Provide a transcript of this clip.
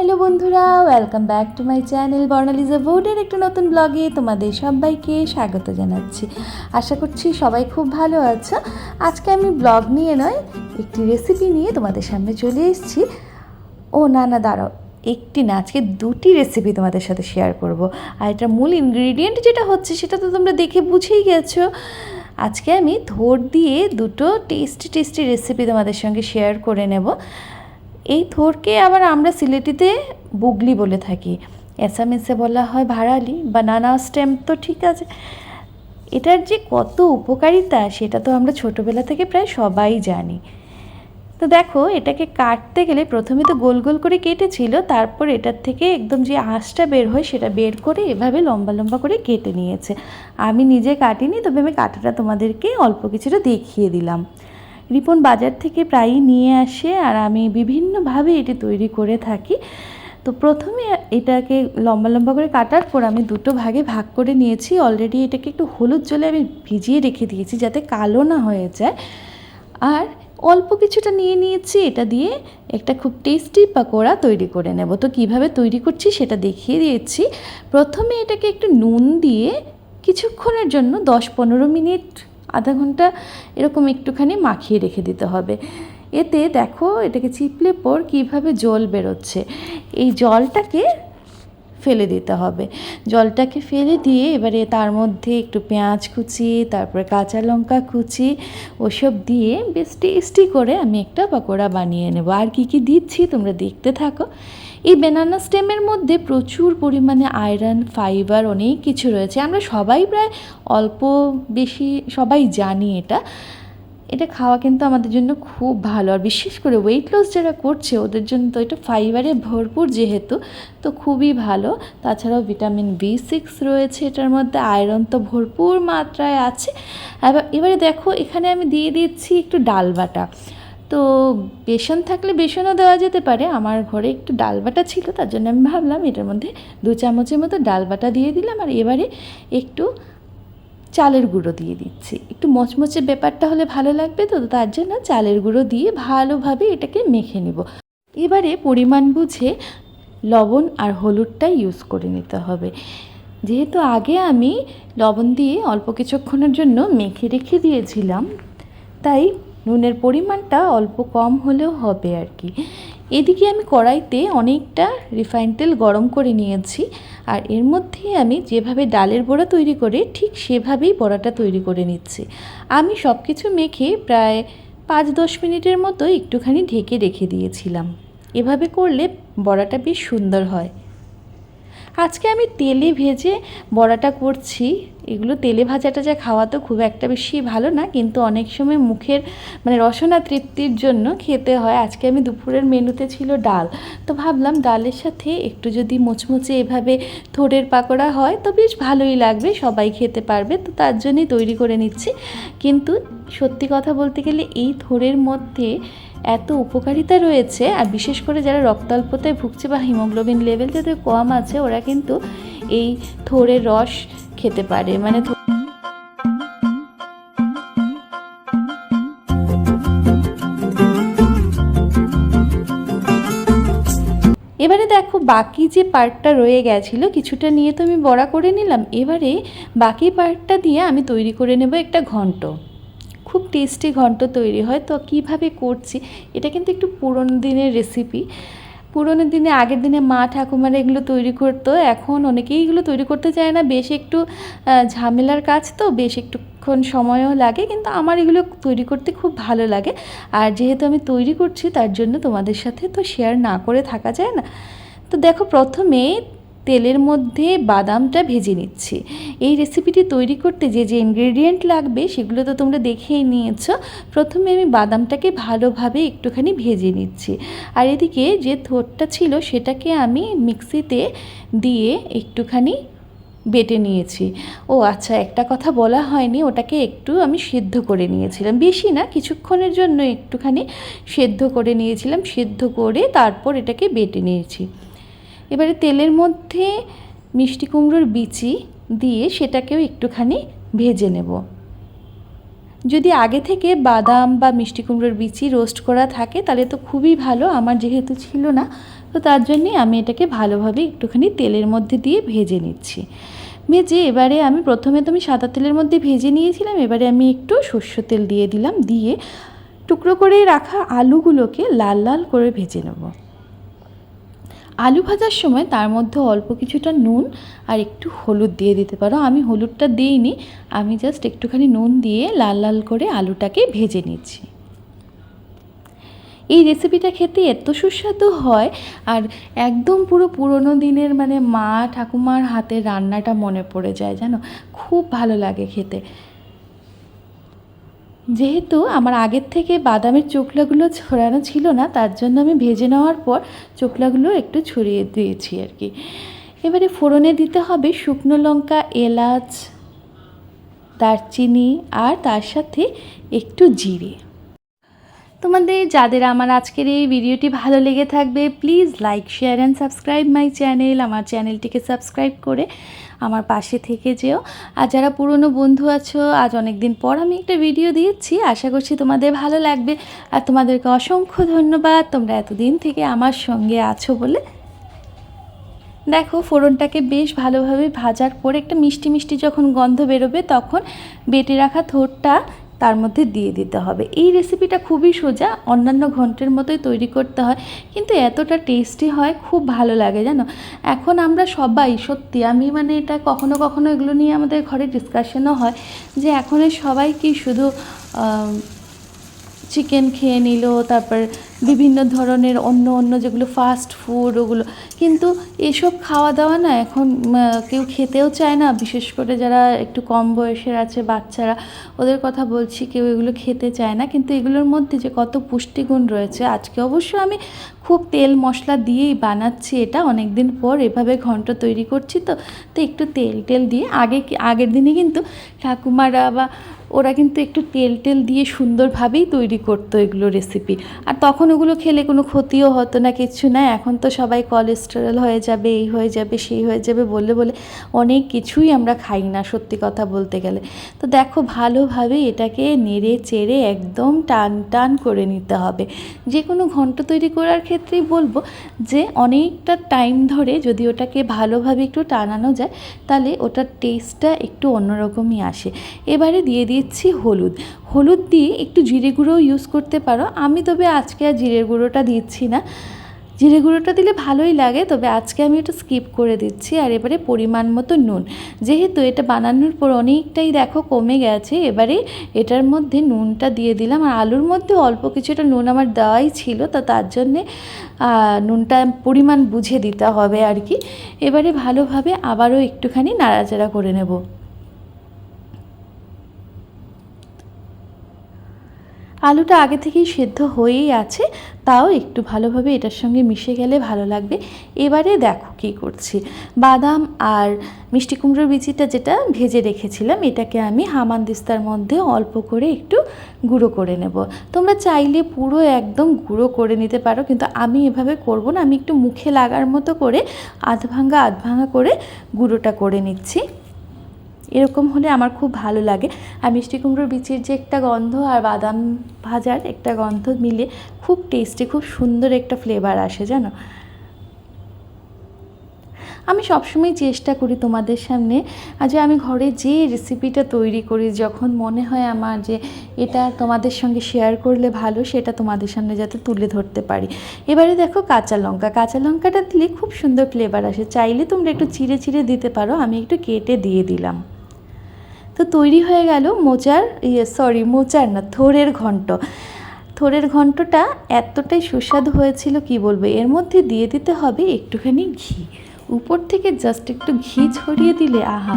Hello বন্ধুরা welcome back to my channel বর্ণালিজা বোর্ডের একটা নতুন ব্লগে তোমাদের সবাইকে স্বাগত জানাচ্ছি। আশা করছি সবাই খুব ভালো আছো। আজকে আমি ব্লগ নিয়ে নয়, একটি রেসিপি নিয়ে তোমাদের সামনে চলে এসেছি। ও না না, দাঁড়াও, একটি না, আজকে দুটি রেসিপি তোমাদের সাথে শেয়ার করব। আর এটার মূল ইনগ্রিডিয়েন্ট যেটা হচ্ছে, সেটা তো তোমরা দেখে বুঝেই গেছো। আজকে আমি থোর দিয়ে দুটো টেস্টি টেস্টি রেসিপি তোমাদের সঙ্গে শেয়ার করে নেব। এই থোরকে আবার আমরা সিলেটিতে বুগলি বলে থাকি। অ্যাসামিসে বলা হয় ভাড়ালি বানানা স্ট্যাম্প তো ঠিক আছে। এটার যে কত উপকারিতা সেটা তো আমরা ছোটোবেলা থেকে প্রায় সবাই জানি। তো দেখো, এটাকে কাটতে গেলে প্রথমে তো গোল গোল করে কেটেছিল, তারপর এটার থেকে একদম যে আঁশটা বের হয় সেটা বের করে এভাবে লম্বা লম্বা করে কেটে নিয়েছে। আমি নিজে কাটিনি, তবে আমি কাটাটা তোমাদেরকে অল্প কিছুটা দেখিয়ে দিলাম। রিপন বাজার থেকে প্রায়ই নিয়ে আসে আর আমি বিভিন্নভাবে এটি তৈরি করে থাকি। তো প্রথমে এটাকে লম্বা লম্বা করে কাটার পর আমি দুটো ভাগে ভাগ করে নিয়েছি। অলরেডি এটাকে একটু হলুদ জলে আমি ভিজিয়ে রেখে দিয়েছি যাতে কালো না হয়ে যায়। আর অল্প কিছুটা নিয়ে নিয়েছি এটা দিয়ে একটা খুব টেস্টি পাকোড়া তৈরি করে নেব। তো কীভাবে তৈরি করছি সেটা দেখিয়ে দিয়েছি। প্রথমে এটাকে একটু নুন দিয়ে কিছুক্ষণের জন্য দশ পনেরো মিনিট আধা ঘণ্টা এরকম একটুখানি মাখিয়ে রেখে দিতে হবে। এতে দেখো এটাকে চিপলে পর কীভাবে জল বেরোচ্ছে। এই জলটাকে ফেলে দিতে হবে। জলটাকে ফেলে দিয়ে এবারে তার মধ্যে একটু পেঁয়াজ কুচি, তারপরে কাঁচা লঙ্কা কুচি ওসব দিয়ে বেশ টেস্টি করে আমি একটা পকোড়া বানিয়ে নেব। আর কি কি দিচ্ছি তোমরা দেখতে থাকো। এই বেনানা স্টেমের মধ্যে প্রচুর পরিমাণে আয়রন ফাইবার অনেক কিছু রয়েছে। আমরা সবাই প্রায় অল্প বেশি সবাই জানি এটা। এটা খাওয়া কিন্তু আমাদের জন্য খুব ভালো। আর বিশেষ করে ওয়েট লস যারা করছে, ওদের জন্য তো এটা ফাইবারে ভরপুর যেহেতু, তো খুবই ভালো। তাছাড়াও ভিটামিন বি সিক্স রয়েছে এটার মধ্যে। আয়রন তো ভরপুর মাত্রায় আছে। এবার এবারে দেখো, এখানে আমি দিয়ে দিচ্ছি একটু ডাল বাটা। তো বেসন থাকলে বেসনও দেওয়া যেতে পারে। আমার ঘরে একটু ডাল বাটা ছিল, তার জন্য আমি ভাবলাম এটার মধ্যে দু চামচের মতো ডাল বাটা দিয়ে দিলাম আর এবারে একটু চালের গুঁড়ো দিয়ে দিচ্ছি। একটু মচমচে ব্যাপারটা হলে ভালো লাগবে তো, তার জন্য চালের গুঁড়ো দিয়ে ভালোভাবে এটাকে মেখে নেব। এবারে পরিমাণ বুঝে লবণ আর হলুদটা ইউজ করে নিতে হবে। যেহেতু আগে আমি লবণ দিয়ে অল্প কিছুক্ষণের জন্য মেখে রেখে দিয়েছিলাম, তাই নুনের পরিমাণটা অল্প কম হলেও হবে আর কি। এদিকে আমি কড়াইতে অনেকটা রিফাইন তেল গরম করে নিয়েছি আর এর মধ্যে আমি যেভাবে ডালের বড়া তৈরি করে ঠিক সেভাবেই বড়াটা তৈরি করে নিচ্ছি। আমি সব কিছু মেখে প্রায় পাঁচ দশ মিনিটের মতো একটুখানি ঢেকে রেখে দিয়েছিলাম। এভাবে করলে বড়াটা বেশ সুন্দর হয়। আজকে আমি তেলে ভেজে বড়াটা করছি। এগুলো তেলে ভাজাটা যা খাওয়া তো খুব একটা বেশি ভালো না, কিন্তু অনেক সময় মুখের মানে রসনা তৃপ্তির জন্য খেতে হয়। আজকে আমি দুপুরের মেনুতে ছিল ডাল। তো ভাবলাম ডালের সাথে একটু যদি মোচমোচে এভাবে থোড়ের পাকোড়া হয় তো বেশ ভালোই লাগবে, সবাই খেতে পারবে। তো তার জন্যই তৈরি করে নিচ্ছি। কিন্তু সত্যি কথা বলতে গেলে এই থোড়ের মধ্যে এত উপকারিতা রয়েছে, আর বিশেষ করে যারা রক্তাল্পতায় ভুগছে বা হিমোগ্লোবিন লেভেল যাদের কম আছে, ওরা কিন্তু এই থোড়ের রস খেতে পারে। মানে এবারে দেখো, বাকি যে পার্টটা রয়ে গেছিল, কিছুটা নিয়ে তো আমি বড়া করে নিলাম। এবারে বাকি পার্টটা দিয়ে আমি তৈরি করে নেব একটা ঘন্ট। খুব টেস্টি ঘন্ট তৈরি হয়। তো কীভাবে করছি? এটা কিন্তু একটু পুরনো দিনের রেসিপি পুরনো দিনে, আগের দিনে মা ঠাকুমারা এগুলো তৈরি করতো। এখন অনেকেই এগুলো তৈরি করতে চায় না। বেশ একটু ঝামেলার কাজ তো, বেশ একটুক্ষণ সময়ও লাগে। কিন্তু আমার এগুলো তৈরি করতে খুব ভালো লাগে। আর যেহেতু আমি তৈরি করছি, তার জন্য তোমাদের সাথে তো শেয়ার না করে থাকা যায় না। তো দেখো প্রথমে তেলের মধ্যে বাদামটা ভেজে নিচ্ছি। এই রেসিপিটি তৈরি করতে যে যে ইনগ্রেডিয়েন্ট লাগবে সেগুলো তো তোমরা দেখেই নিয়েছো। প্রথমে আমি বাদামটাকে ভালোভাবে একটুখানি ভেজে নিচ্ছি। আর এদিকে যে থোরটা ছিল সেটাকে আমি মিক্সিতে দিয়ে একটুখানি বেটে নিয়েছি। ও আচ্ছা একটা কথা বলা হয়নি, ওটাকে একটু আমি সেদ্ধ করে নিয়েছিলাম। বেশি না, কিছুক্ষণের জন্য একটুখানি সেদ্ধ করে নিয়েছিলাম, সেদ্ধ করে তারপর এটাকে বেটে নিয়েছি। এবারে তেলের মধ্যে মিষ্টি কুমড়োর বিচি দিয়ে সেটাকেও একটুখানি ভেজে নেব। যদি আগে থেকে বাদাম বা মিষ্টি কুমড়োর বিচি রোস্ট করা থাকে, তাহলে তো খুবই ভালো। আমার যেহেতু ছিল না, তো তার জন্যে আমি এটাকে ভালোভাবে একটুখানি তেলের মধ্যে দিয়ে ভেজে নিচ্ছি। ভেজে এবারে আমি প্রথমে তো আমি সাদা তেলের মধ্যে ভেজে নিয়েছিলাম, এবারে আমি একটু সর্ষ তেল দিয়ে দিলাম, দিয়ে টুকরো করে রাখা আলুগুলোকে লাল লাল করে ভেজে নেব। আলু ভাজার সময় তার মধ্যে অল্প কিছুটা নুন আর একটু হলুদ দিয়ে দিতে পারো। আমি হলুদটা দিইনি, আমি জাস্ট একটুখানি নুন দিয়ে লাল লাল করে আলুটাকে ভেজে নিচ্ছি। এই রেসিপিটা খেতে এত সুস্বাদু হয় আর একদম পুরো পুরনো দিনের মানে মা ঠাকুমার হাতের রান্নাটা মনে পড়ে যায়, জানো? খুব ভালো লাগে খেতে। যেহেতু আমার আগের থেকে বাদামের চোখলাগুলো ছড়ানো ছিল না, তার জন্য আমি ভেজে নেওয়ার পর চোখলাগুলো একটু ছড়িয়ে দিয়েছি আর কি। এবারে ফোড়নে দিতে হবে শুকনো লঙ্কা, এলাচ, দারচিনি আর তার সাথে একটু জিরে। তোমাদের, যাদের আমার আজকের এই ভিডিওটি ভালো লেগে থাকবে please like share and subscribe my channel আমার চ্যানেলটিকে সাবস্ক্রাইব করে আমার পাশে থেকে যেও। আর যারা পুরনো বন্ধু আছো, আজ অনেক দিন পর আমি একটা ভিডিও দিয়েছি, আশা করছি তোমাদের ভালো লাগবে। আর তোমাদেরকে অসংখ্য ধন্যবাদ, তোমরা এতদিন থেকে আমার সঙ্গে আছো বলে। দেখো, ফোড়নটাকে বেশ ভালোভাবে ভাজার পর একটা মিষ্টি মিষ্টি যখন গন্ধ বেরোবে, তখন বেটে রাখা থোরটা তার মধ্যে দিয়ে দিতে হবে। এই রেসিপিটা খুবই সোজা, অন্যান্য ঘন্টের মতোই তৈরি করতে হয়, কিন্তু এতটা টেস্টি হয়, খুব ভালো লাগে, জানো? এখন আমরা সবাই, সত্যি, আমি মানে এটা কখনো কখনো এগুলো নিয়ে আমাদের ঘরে ডিসকাশনও হয় যে এখন সবাই কি শুধু চিকেন খেয়ে নিল, তারপর বিভিন্ন ধরনের অন্য অন্য যেগুলো ফাস্ট ফুড ওগুলো। কিন্তু এসব খাওয়া দাওয়া না এখন কেউ খেতেও চায় না, বিশেষ করে যারা একটু কম বয়সের আছে, বাচ্চারা, ওদের কথা বলছি, কেউ এগুলো খেতে চায় না। কিন্তু এগুলোর মধ্যে যে কত পুষ্টিগুণ রয়েছে, আজকে অবশ্য আমি খুব তেল মশলা দিয়েই বানাচ্ছি এটা অনেক দিন পর এভাবে ঘন্ট তৈরি করছি তো তো একটু তেল টেল দিয়ে আগে আগের দিনে কিন্তু ঠাকুমারা বা ওরা কিন্তু একটু তেল টেল দিয়ে সুন্দরভাবেই তৈরি করতো এগুলো রেসিপি আর তখন ওগুলো খেলে কোনো ক্ষতিও হতো না, কিছু না। এখন তো সবাই কোলেস্টেরল হয়ে যাবে, এই হয়ে যাবে, সেই হয়ে যাবে বলে বলে অনেক কিছুই আমরা খাই না, সত্যি কথা বলতে গেলে। তো দেখো, ভালোভাবে এটাকে নেড়ে চেড়ে একদম টান টান করে নিতে হবে। যে কোনো ঘন্ট তৈরি করার ক্ষেত্রেই বলব যে, অনেকটা টাইম ধরে যদি ওটাকে ভালোভাবে একটু টানানো যায়, তাহলে ওটার টেস্টটা একটু অন্যরকমই আসে। এবারে দিয়ে দিচ্ছি হলুদ। হলুদ দিয়ে একটু জিরে গুঁড়োও ইউজ করতে পারো। আমি তবে আজকে আর জিরে গুঁড়োটা দিচ্ছি না। জিরে গুঁড়োটা দিলে ভালোই লাগে, তবে আজকে আমি এটা স্কিপ করে দিচ্ছি আর এবারে পরিমাণ মতো নুন। যেহেতু এটা বানানোর পর অনেকটাই দেখো কমে গেছে, এবারে এটার মধ্যে নুনটা দিয়ে দিলাম। আর আলুর মধ্যে অল্প কিছুটা নুন আমার দেওয়াই ছিল, তো তার জন্যে নুনটা পরিমাণ বুঝে দিতে হবে আর কি। এবারে ভালোভাবে আবারও একটুখানি নাড়াচাড়া করে নেব। আলুটা আগে থেকেই সেদ্ধ হয়েই আছে, তাও একটু ভালোভাবে এটার সঙ্গে মিশে গেলে ভালো লাগবে। এবারে দেখো কী করছি। বাদাম আর মিষ্টি কুমড়োর বিচিটা যেটা ভেজে রেখেছিলাম, এটাকে আমি হামানদিস্তার মধ্যে অল্প করে একটু গুঁড়ো করে নেব। তোমরা চাইলে পুরো একদম গুঁড়ো করে নিতে পারো, কিন্তু আমি এভাবে করব না। আমি একটু মুখে লাগার মতো করে আধ ভাঙা আধ ভাঙা করে গুঁড়োটা করে নিচ্ছি। এরকম হলে আমার খুব ভালো লাগে। আর মিষ্টি কুমড়োর বিচির যে একটা গন্ধ আর বাদাম ভাজার একটা গন্ধ মিলে খুব টেস্টি খুব সুন্দর একটা ফ্লেভার আসে, জানো? আমি সবসময় চেষ্টা করি তোমাদের সামনে যে আমি ঘরে যে রেসিপিটা তৈরি করি, যখন মনে হয় আমার যে এটা তোমাদের সঙ্গে শেয়ার করলে ভালো, সেটা তোমাদের সামনে যাতে তুলে ধরতে পারি। এবারে দেখো কাঁচা লঙ্কা। কাঁচা লঙ্কাটা দিলে খুব সুন্দর ফ্লেভার আসে। চাইলে তোমরা একটু চিড়ে চিড়ে দিতে পারো, আমি একটু কেটে দিয়ে দিলাম। তো তৈরি হয়ে গেল মোচার ইয়ে সরি মোচার না, থোরের ঘন্ট। থোরের ঘন্টটা এতটাই সুস্বাদু হয়েছিল, কি বলব? এর মধ্যে দিয়ে দিতে হবে একটুখানি ঘি। উপর থেকে জাস্ট একটু ঘি ছড়িয়ে দিলে, আহা!